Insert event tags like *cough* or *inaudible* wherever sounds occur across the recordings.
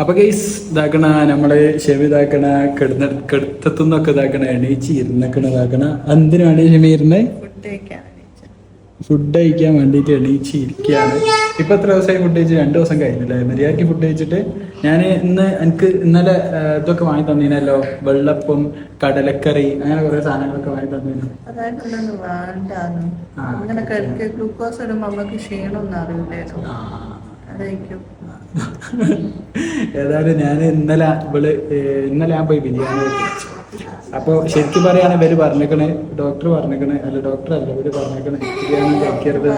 അപ്പൊ ഗൈസ് ഇതാക്കണ നമ്മളെ ഷെമി ഇതാക്കണ കിടന്ന കിടത്തത്തുനിന്നൊക്കെ ഇതാക്കണ എണീച്ച് ഇരുന്നക്കണ ഇതാക്കണ. എന്തിനാണ് ഷെമി ഇരുന്നേ? ഫുഡ് കഴിക്കാൻ വേണ്ടിയിട്ട്. എണീച്ച് ഇരിക്കുകയാണ് ഇപ്പൊ എത്ര ദിവസമായി ഫുഡ് കഴിച്ച്? രണ്ടു ദിവസം കഴിഞ്ഞില്ലേ? മര്യാദയ്ക്ക് ഫുഡ് കഴിച്ചിട്ട്? ഞാൻ ഇന്ന് എനിക്ക് ഇന്നലെ ഇതൊക്കെ വാങ്ങി തന്നീനല്ലോ. വെള്ളപ്പം കടലക്കറി അങ്ങനെ കുറെ സാധനങ്ങളൊക്കെ വാങ്ങി തന്നീനു. അങ്ങനെ ഗ്ലൂക്കോസ് ഇടുമ്പോ നമുക്ക് ക്ഷീണമൊന്നും അതായിരിക്കും. ഏതായാലും ഞാൻ ഇന്നലെ ഇവൾ ഇന്നലെ ഞാൻ പോയി ബിരിയാണി കഴിച്ചു. അപ്പോൾ ശരിക്കും പറയാണ് ഇവർ പറഞ്ഞേക്കണ് ഡോക്ടർ പറഞ്ഞേക്കണ് അല്ല ഡോക്ടർ അല്ല ഇവർ പറഞ്ഞേക്കണ് ബിരിയാണി കഴിക്കരുത്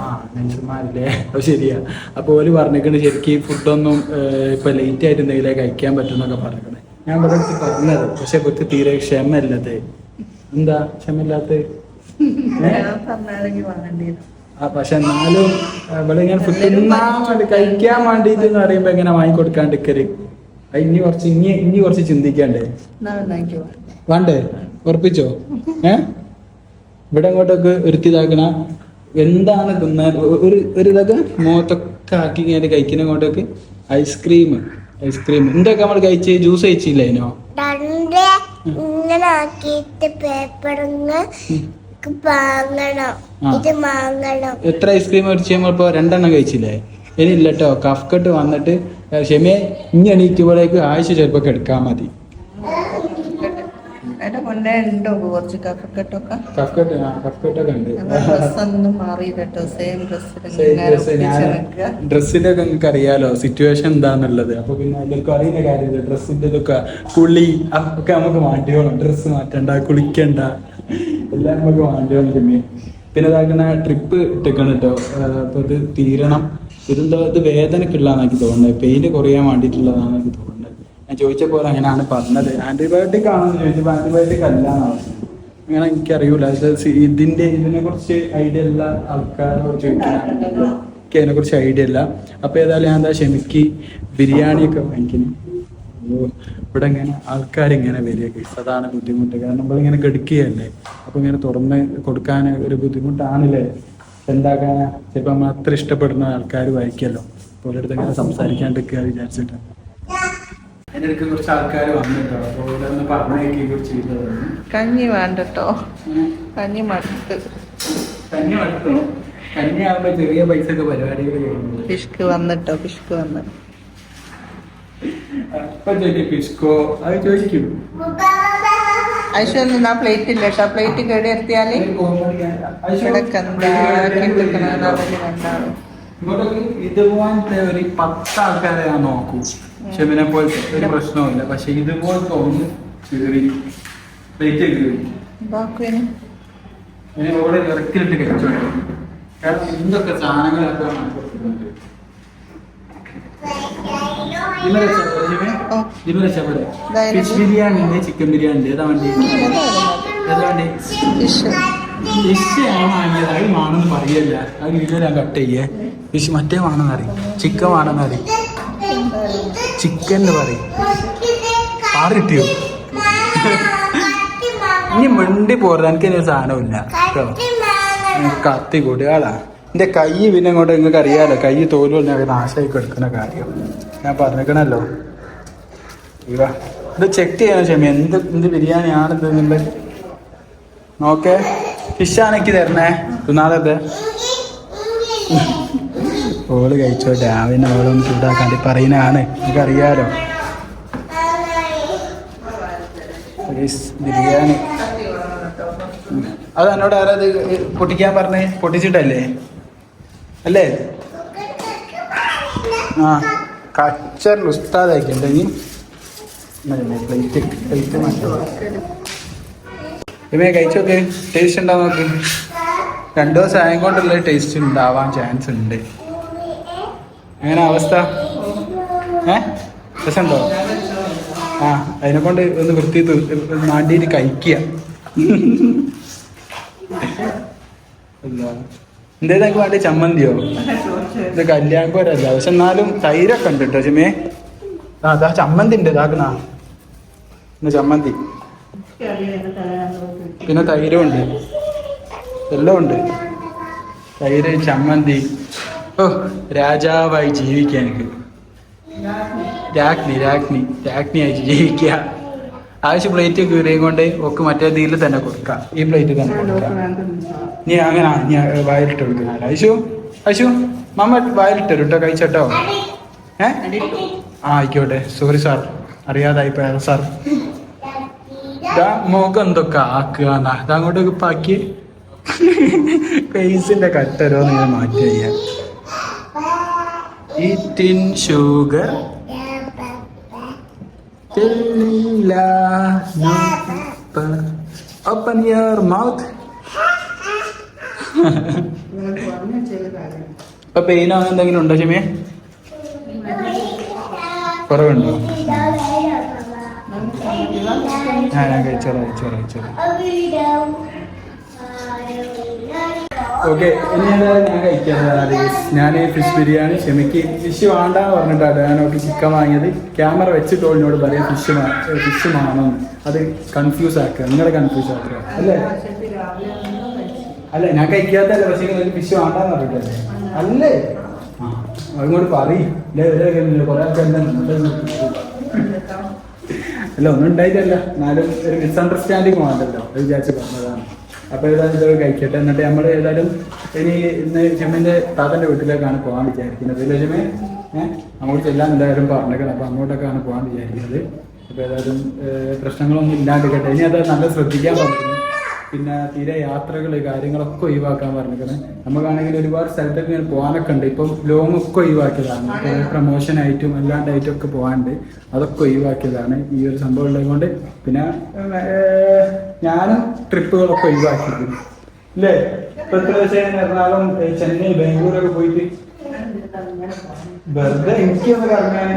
ആ മനുഷ്യന്മാരില്ലേ? അപ്പൊ ശരിയാ. അപ്പോൾ ഓര് പറഞ്ഞേക്കണ് ശരിക്കും ഫുഡൊന്നും ഇപ്പൊ ലേറ്റ് ആയിട്ട് എന്തെങ്കിലും കഴിക്കാൻ പറ്റുന്നൊക്കെ പറഞ്ഞേക്കണ്. ഞാൻ ഇവിടെ പറഞ്ഞത് പക്ഷെ ഇവർക്ക് തീരെ ക്ഷമല്ലത് എന്താ ക്ഷമയില്ലാത്ത പക്ഷെ എന്നാലും ഇവിടെ ഞാൻ ഫുഡ് തിന്നാൻ വേണ്ടി കഴിക്കാൻ വേണ്ടിയിട്ട് എന്ന് പറയുമ്പോ എങ്ങനെ വാങ്ങിക്കൊടുക്കാണ്ടിരിക്കൽ അത് ഇനി കുറച്ച് ഇനി ഇനി കുറച്ച് ചിന്തിക്കണ്ടേ. വേണ്ടേ? ഉറപ്പിച്ചോ? ഏ? ഇവിടെ അങ്ങോട്ടൊക്കെ ഒരുത്തിതാക്കണ എന്താണ് തിന്നാൻ ഒ- ഒരു ഒരു ഇതൊക്കെ മുഖത്തൊക്കെ ആക്കി ഇങ്ങനെ കഴിക്കുന്ന അങ്ങോട്ടൊക്കെ ഐസ്ക്രീം ഐസ്ക്രീം. എന്തൊക്കെ നമ്മൾ കഴിച്ച് ജ്യൂസ് കഴിച്ചില്ല അതിനോ? ഇങ്ങനെ ആക്കിയിട്ട് പേപ്പറിങ് എത്ര ഐസ്ക്രീം മേടിച്ചു നമ്മളിപ്പോ രണ്ടെണ്ണം കഴിച്ചില്ലേ? ഇനി ഇല്ലട്ടോ കഫ്കട്ട് വന്നിട്ട് ക്ഷമയെ ഇനി എണീക്കുമ്പോഴേക്ക് ആഴ്ച ചിലപ്പോ എടുക്കാൻ മതി. ഡ്രസ്സിന്റെ ഒക്കെ? നിങ്ങൾക്ക് അറിയാലോ സിറ്റുവേഷൻ എന്താന്നുള്ളത്. അപ്പൊ പിന്നെ എല്ലാവർക്കും അറിയുന്ന കാര്യമില്ല. ഡ്രസ്സിന്റെ ഇതൊക്കെ കുളി ഒക്കെ നമുക്ക് മാറ്റിയോളാം ഡ്രസ്സ് മാറ്റണ്ട കുളിക്കണ്ട. എല്ലാം നമുക്ക് വേണ്ടിയോണം പിന്നെ പിന്നെ ഇതാക്കുന്ന ട്രിപ്പ് ഇട്ടേക്കാണ് കേട്ടോ ഇത് തീരണം. ഇതെന്തോ ഇത് വേദനക്കുള്ളതാണ് എനിക്ക് തോന്നുന്നത്. പെയിൻ കുറയാൻ വേണ്ടിയിട്ടുള്ളതാണ് എനിക്ക് തോന്നുന്നത്. ഞാൻ ചോദിച്ചപ്പോൾ അങ്ങനെയാണ് പറഞ്ഞത്. ആന്റിബയോട്ടിക് ആണെന്ന് ചോദിച്ചപ്പോൾ ആന്റിബയോട്ടിക് അല്ലാന്നാണ് പറഞ്ഞത്. അങ്ങനെ എനിക്കറിയൂല. ഇതിന്റെ ഇതിനെ കുറിച്ച് ഐഡിയ ഉള്ള ആൾക്കാരെ ചോദിക്കാനാണ്. എനിക്ക് അതിനെ കുറിച്ച് ഐഡിയ ഇല്ല. അപ്പൊ ഏതായാലും ഞാൻ എന്താ ക്ഷമിക്ക് ബിരിയാണിയൊക്കെ വാങ്ങിക്കുന്നു. ഇവിടെ ഇങ്ങനെ ആൾക്കാർ ഇങ്ങനെ വരിക കേസ് അതാണ് ബുദ്ധിമുട്ട്. കാരണം നമ്മളിങ്ങനെ കെടുക്കുകയല്ലേ അപ്പൊ ഇങ്ങനെ തുറന്ന് കൊടുക്കാൻ ഒരു ബുദ്ധിമുട്ടാണല്ലേ? എന്താക്കാനാ ചിലപ്പോ നമ്മൾ അത്ര ഇഷ്ടപ്പെടുന്ന ആൾക്കാർ വായിക്കല്ലോ അപ്പോൾ അടുത്ത് ഇങ്ങനെ സംസാരിക്കാണ്ടിരിക്കുക വിചാരിച്ചിട്ട്. കുറച്ച് ആൾക്കാർ വന്നിട്ടോ? അപ്പോൾ ഇതൊന്ന് പറഞ്ഞേക്ക് കുറിച്ച് കഞ്ഞി വേണ്ടട്ടോ. കഞ്ഞി മടുത്ത്. കന്നി മടുത്തോ? കന്നി ആകുമ്പോ ചെറിയ പൈസ ഒക്കെ പരിപാടികൾ ഫിഷ്ക്ക് വന്നിട്ടോ? ഫിഷ്ക്ക് വന്ന് അപ്പൊ ചോദിക്കും പിസ്കോ അത് ചോദിക്കും. ഐശ്വര്യ ആ പ്ലേറ്റ് ഇല്ല? കേട്ടോ പ്ലേറ്റ് കേടി എത്തിയാൽ? ഇങ്ങോട്ടൊക്കെ ഇതുപോലത്തെ ഒരു പത്ത് ആൾക്കാരെ ഞാൻ നോക്കൂ. ഷെമിനെ പോലത്തെ ഒരു പ്രശ്നവുമില്ല. പക്ഷെ ഇതുപോലത്തെ ഒന്ന് കീറി പ്ലേറ്റ് കീറി. ഇവിടെ ഇറക്കിലിട്ട് കഴിച്ചോട്ടെ കാരണം എന്തൊക്കെ സാധനങ്ങളൊക്കെ കൊടുക്കുന്നുണ്ട് ഇന്നലെ വെച്ചോ, ജിമേ? ഓ ഇന്നലെ വെച്ചോ ഇവിടെ. ഇതായിരുന്നു. ഫിഷ് ബിരിയാണി ഉണ്ട് ചിക്കൻ ബിരിയാണി ഉണ്ട്. ഏതാ വണ്ടി? ഏതാ വണ്ടി? ഫിഷ് ആണ് വാങ്ങിയത്? അത് വേണമെന്ന് പറയല്ല. അത് വീഡിയോ ഞാൻ കട്ട് ചെയ്യേ. ഫിഷ് മറ്റേ വേണമെന്ന് അറിയും ചിക്കൻ വേണമെന്ന് അറിയും ചിക്കൻ എന്ന് പറയും പാറിട്ടിയോ ഇനി മിണ്ടി പോരുത്. എനിക്ക് ഒരു സാധനമില്ല കേട്ടോ? കത്തി കൊടുക്കാളാ എന്റെ കൈ പിന്നെ ഇങ്ങോട്ട് നിങ്ങൾക്ക് അറിയാലോ കൈ തോലും നാശമായി കിടക്കുന്ന കാര്യം. ഞാൻ പറഞ്ഞേക്കണല്ലോ. ഇവ. ഇത് ചെക്ക് ചെയ്യണം ക്ഷമ എന്ത് എന്ത് ബിരിയാണി ആണ് നിന്റെ? നോക്കേ. ഫിഷാണെനിക്ക് തരണേ. തിന്നാതെ ഓൾ കഴിച്ചോട്ടെ ആവിനെ ഓളൊന്ന് ചൂടാക്കാണ്ട് പറയുന്നതാണ്. എനിക്കറിയാലോ. ബിരിയാണി. അത് എന്നോട് ആരാ ഇത് പൊട്ടിക്കാൻ പറഞ്ഞേ? പൊട്ടിച്ചിട്ടല്ലേ? അല്ലേ? ആ. കച്ചറിൽ ഉസ്താദാക്കിണ്ട് ഇനി പ്ലേറ്റ് പ്ലേറ്റ് ഇമേ ഇവയെ കഴിച്ചോക്ക് ടേസ്റ്റ് ഉണ്ടാവും നോക്ക്. രണ്ടു ദിവസം ആയം കൊണ്ടുള്ള ടേസ്റ്റ് ഉണ്ടാവാൻ ചാൻസ് ഉണ്ട്. എങ്ങനെ അവസ്ഥ? ഏ? രസമുണ്ടോ? ആ അതിനെ കൊണ്ട് ഒന്ന് വൃത്തി മാണ്ടിയിട്ട് കഴിക്കുക. *laughs* എന്തേലും വേണ്ടി ചമ്മന്തിയോ? ഇത് കല്യാണം പോരല്ല പക്ഷെ എന്നാലും തൈരൊക്കെ ഉണ്ട് കേട്ടോ ചുമേ ആ അതാ ചമ്മന്തി ഉണ്ട്. ഇതാക്കുന്ന പിന്നെ ചമ്മന്തി. പിന്നെ തൈരും ഉണ്ട്. എല്ലാം ഉണ്ട്. തൈര് ചമ്മന്തി. ഓ രാജാവായി ജീവിക്കാൻ എനിക്ക്. രാജ്ഞി രാജ്ഞി. രാജ്ഞിയായി ജീവിക്കുക. ആവശ്യം പ്ലേറ്റ് കീറിയും കൊണ്ട് ഒക്കെ മറ്റേ ഇതിൽ തന്നെ കൊടുക്കാം. ഈ പ്ലേറ്റ് തന്നെ കൊടുക്കാം. നീ അങ്ങനെ നീ വയലിട്ട് കൊടുക്കുന്ന ഐശു ഐശു മമ്മ വയലിട്ട് കേട്ടോ കഴിച്ചോട്ടോ ഏ? ആ ആയിക്കോട്ടെ. സോറി സാർ അറിയാതായി പോയ സാർ മുഖം എന്തൊക്കെ ആക്കുക എന്നാ അങ്ങോട്ടേക്ക് പാക്കി. ഫേസിന്റെ കട്ടരോ നിങ്ങൾ മാറ്റി ഈ tin sugar open your mouth ഇപ്പൊ പെയിനോ അങ്ങനെ എന്തെങ്കിലും ഉണ്ടോ ക്ഷമേ കുറവുണ്ടോ? ഞാൻ കഴിച്ചോളാം കഴിച്ചോളാം കഴിച്ചോളാം. ഓക്കെ ഇനി ഏതായാലും ഞാൻ കഴിക്കാറ് ഞാൻ ഫിഷ് ബിരിയാണി ക്ഷമിക്ക് ഫിഷ് വേണ്ടാന്ന് പറഞ്ഞിട്ടാണ് ഞാൻ അവർക്ക് ചിക്കൻ വാങ്ങിയത്. ക്യാമറ വെച്ചിട്ട് എന്നോട് പറയാം ഫിഷ് ഫിഷ് വേണമെന്ന് അത് കൺഫ്യൂസ് ആക്കുക. നിങ്ങളെ കൺഫ്യൂസ് ആക്കുക. അല്ലേ? അല്ല? ഞാൻ കഴിക്കാത്തല്ലേ പക്ഷേ ഫിഷ് വേണ്ടാന്ന് പറഞ്ഞിട്ടല്ലേ? അല്ലേ? ആ അങ്ങോട്ട് പറയും. കുറെ ആൾക്കാർ അല്ല ഒന്നും ഉണ്ടായിട്ടല്ല. എന്നാലും ഒരു മിസ്അണ്ടർസ്റ്റാൻഡിങ് വേണ്ടല്ലോ അത് വിചാരിച്ച് പറഞ്ഞതാണ് അപ്പൊ ഏതായാലും ഇതൊക്കെ കഴിക്കട്ടെ. എന്നിട്ട് നമ്മൾ ഏതായാലും ഇനി ഇന്ന് ചെമ്മിന്റെ താത്തന്റെ വീട്ടിലേക്കാണ് പോകാൻ വിചാരിക്കുന്നത്. ഇല്ല ചെമ്മേ ഏഹ് അങ്ങോട്ട് ചെല്ലാൻ എന്തായാലും പറഞ്ഞേക്കണം. അപ്പൊ അങ്ങോട്ടൊക്കെയാണ് പോകാൻ വിചാരിക്കുന്നത്. അപ്പൊ ഏതായാലും പ്രശ്നങ്ങളൊന്നും ഇല്ലാണ്ടിരിക്കട്ടെ. ഇനി അത് നല്ല ശ്രദ്ധിക്കാൻ പറഞ്ഞു പിന്നെ തീരെ യാത്രകൾ കാര്യങ്ങളൊക്കെ ഒഴിവാക്കാൻ പറഞ്ഞിരിക്കണേ നമുക്കാണെങ്കിൽ ഒരുപാട് സ്ഥലത്തൊക്കെ ഇങ്ങനെ പോകാനൊക്കെ ഉണ്ട്. ഇപ്പം ലോങ് ഒക്കെ ഒഴിവാക്കിയതാണ്. പ്രൊമോഷൻ ആയിട്ടും അല്ലാണ്ടായിട്ടും ഒക്കെ പോകാനുണ്ട്. അതൊക്കെ ഒഴിവാക്കിയതാണ് ഈ ഒരു സംഭവം ഉള്ളതുകൊണ്ട് പിന്നെ ഞാനും ട്രിപ്പുകളൊക്കെ ഒഴിവാക്കിയിരുന്നു അല്ലേ ഇപ്പൊ എത്ര ദിവസം എറണാകുളം ചെന്നൈ ബാംഗ്ലൂരൊക്കെ പോയിട്ട്? വെറുതെ എനിക്കൊന്ന് കറങ്ങാൻ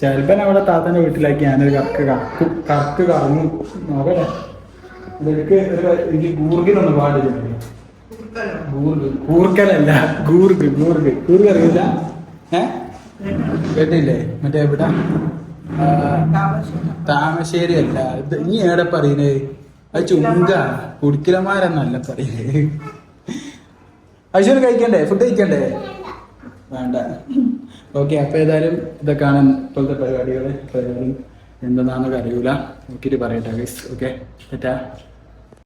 ചിലപ്പോ അവിടെ താത്തന്റെ വീട്ടിലാക്കി ഞാനൊരു കറക്ക് കറക്കും. കറക്ക് കറങ്ങും. നോക്കട്ടെ. ഇതെനിക്ക് എനിക്ക് എനിക്ക് ഗൂർഗിനൊന്ന് പാടില്ല ഗൂർഗ്. കൂർക്കലല്ല ഗൂർഗ് ഗൂർഗ്. ഗൂർഗ് അറിയില്ല? ഏ? കേട്ടില്ലേ? മറ്റേ എവിടെ? താമശ്ശേരി അല്ല. ഇത് നീ എവിടെ പറയുന്നേ അത് ചുങ്ക. കുടിക്കലന്മാരെന്നല്ല പറയുന്നത് അശ്വര് കഴിക്കണ്ടേ? ഫുഡ് കഴിക്കണ്ടേ? വേണ്ട. ഓക്കെ അപ്പൊ ഏതായാലും ഇതൊക്കെയാണ് ഇപ്പോഴത്തെ പരിപാടികൾ എന്താണെന്നൊക്കെ അറിയൂല. നോക്കിയിട്ട് പറയട്ടെ ഗൈസ് ഓക്കെ തെറ്റാ